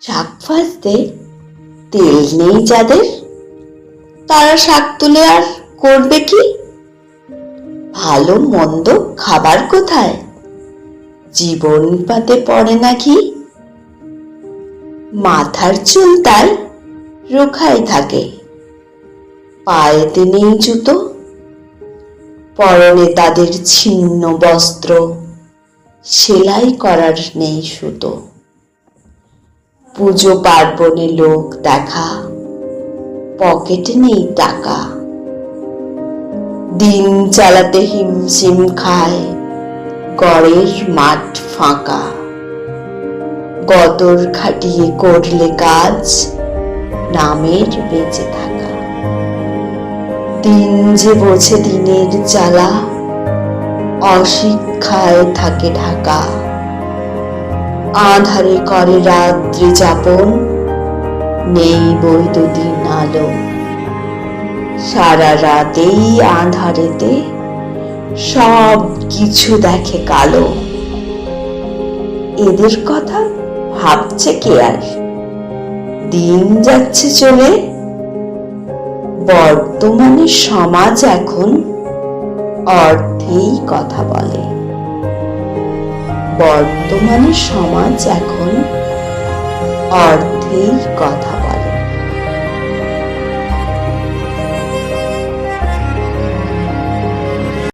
শাক ভাজতে তেল নেই যাদের। তারা শাক তুলে আর করবে কি? ভালো মন্দ খাবার কোথায়? জীবন পাতে পড়ে নাকি? মাথার চুল তার রোখায় থাকে। পায়েতে নেই জুতো। পরনে তাদের ছিন্ন বস্ত্র। সেলাই করার নেই সুতো। পুজো পার্বণে লোক দেখা। পকেটে নেই টাকা। দিন চালাতে হিমশিম খায়, গড়ের মাঠ ফাঁকা। গতর খাটিয়ে করলে কাজ, নামের বেঁচে থাকা। দিন যে বোঝে দিনের চালা অশিক্ষায় থাকে ঢাকা। আধারে করে রাত্রি যাপন, নেই বৈদ্যুতিন আলো। সারা রাতেই আধারেতে সব কিছু দেখে কালো। এদের কথা ভাবছে কে আর? দিন যাচ্ছে চলে। বর্তমানে সমাজ এখন অর্থেই কথা বলে। বর্তমানে সমাজ এখন অর্থেই কথা।